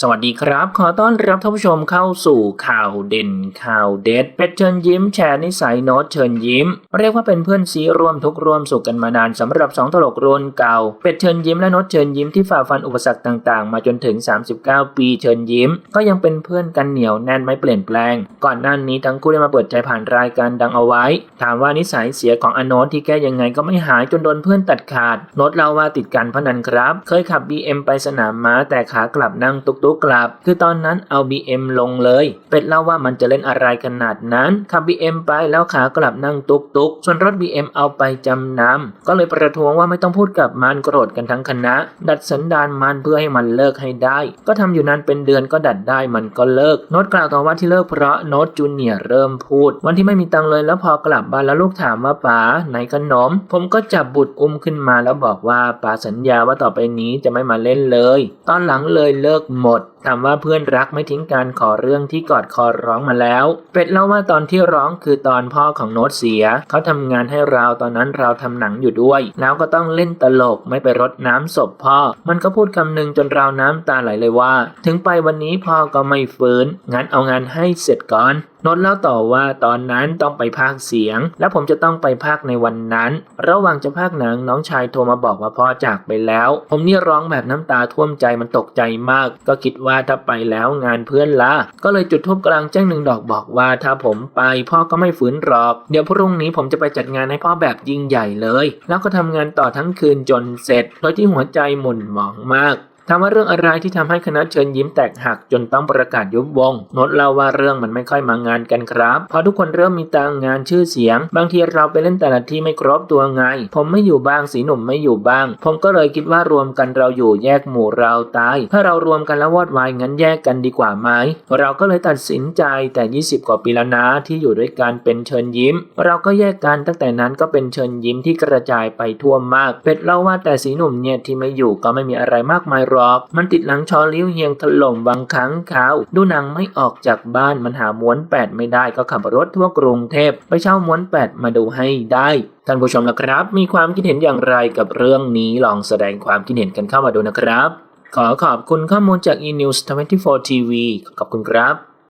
สวัสดีครับ ขอต้อนรับท่านผู้ชมเข้าสู่ข่าวเด่นข่าวเด็ด เป็ดเชิญยิ้มแชร์นิสัยโน้ตเชิญยิ้ม เรียกว่าเป็นเพื่อนซีร่วมทุกร่วมสุขกันมานานสำหรับสองตลกรุ่นเก่า เป็ดเชิญยิ้มและโน้ตเชิญยิ้มที่ฝ่าฟันอุปสรรคต่างๆ มาจนถึง 39 ปีเชิญยิ้ม ก็ยังเป็นเพื่อนกันเหนียวแน่นไม่เปลี่ยนแปลง ก่อนหน้านี้ทั้งคู่ได้มาเปิดใจผ่านรายการดังเอาไว้ ถามว่านิสัยเสียของอโนตที่แก้ยังไงก็ไม่หายจนโดนเพื่อนตัดขาดโน้ตเล่าว่าติดการพนันครับ เคยขับ BM ไปสนามม้าแต่ขากลับนั่งตุกๆกกลับ คือตอนนั้นเอา BM ลงเลย เป็ดเล่าว่ามันจะเล่นอะไรขนาดนั้น ขับ BM ไปแล้วขากลับนั่งตุกตุกๆส่วนรถ BM เอาไปจำนำก็เลยประท้วงว่าไม่ต้องพูดกับมันโกรธกันทั้งคณะ ดัดสันดานมันเพื่อให้มันเลิกให้ได้ ก็ทำอยู่นานเป็นเดือนก็ดัดได้มันก็เลิก โน้ตกล่าวต่อว่าที่เลิกเพราะโน้ตจูเนียร์เริ่มพูด วันที่ไม่มีตังเลยแล้วพอกลับบ้านแล้วลูกถามว่าป๋าไหนขนม ผมก็จับบุตรอุ้มขึ้นมาแล้วบอกว่าป๋าสัญญาว่าต่อไปนี้จะไม่มาเล่นเลย ตอนหลังเลยเลิกหมดถามว่าเพื่อนรักไม่ทิ้งการขอเรื่องที่กอดคอร้องมาแล้ว เป็ดเล่าว่าตอนที่ร้องคือตอนพ่อของโน้ตเสีย เขาทำงานให้เราตอนนั้นเราทำหนังอยู่ด้วย แล้วก็ต้องเล่นตลกไม่ไปรดน้ำศพพ่อ มันก็พูดคำหนึ่งจนเราน้ำตาไหลเลยว่า ถึงไปวันนี้พ่อก็ไม่ฟื้น งั้นเอางานให้เสร็จก่อน โน้ตเล่าต่อว่าตอนนั้นต้องไปพากเสียง และผมจะต้องไปพากในวันนั้น ระหว่างจะพากหนังน้องชายโทรมาบอกว่าพ่อจากไปแล้ว ผมนี่ร้องแบบน้ำตาท่วมใจมันตกใจมาก ก็คิดว่าถ้าไปแล้วงานเพื่อนละก็เลยจุดทูบกลางแจ้งหนึ่งดอกบอกว่าถ้าผมไปพ่อก็ไม่ฝืนหรอก เดี๋ยวพรุ่งนี้ผมจะไปจัดงานให้พ่อแบบยิ่งใหญ่เลย แล้วก็ทำงานต่อทั้งคืนจนเสร็จโดยที่หัวใจหม่นหมองมาก ถามว่าเรื่องอะไรที่ทำให้คณะเชิญยิ้มแตกหักจนต้องประกาศยุบวงโน้ตเล่าว่าเรื่องมันไม่ค่อยมางานกันครับเพราะทุกคนเริ่มมีตังงานชื่อเสียง บางทีเราไปเล่นแต่ละที่ไม่ครบตัวไง ผมไม่อยู่บ้างสีหนุ่มไม่อยู่บ้าง ผมก็เลยคิดว่ารวมกันเราอยู่แยกหมู่เราตาย ถ้าเรารวมกันแล้ววอดวายงั้นแยกกันดีกว่าไหมเราก็เลยตัดสินใจแต่ 20 กว่าปีแล้วนะที่อยู่ด้วยกันเป็นเชิญยิ้ม เราก็แยกกันตั้งแต่นั้นก็เป็นเชิญยิ้มที่กระจายไปทั่วมาก เป็ดเล่าว่าแต่สีหนุ่มเนี่ยที่ไม่อยู่ก็ไม่มีอะไรมากมายรอก มันติดหลังชอลิ้วเฮียงถล่มบางครั้งเขาดูหนังไม่ออกจากบ้านมันหาม้วนแปดไม่ได้ก็ขับรถทั่วกรุงเทพไปเช่าม้วนแปดมาดูให้ได้ท่านผู้ชมนะครับ มีความคิดเห็นอย่างไรกับเรื่องนี้ลองแสดงความคิดเห็นกันเข้ามาดูนะครับ ขอขอบคุณข้อมูลจาก eNews 24 TV ขอบคุณครับ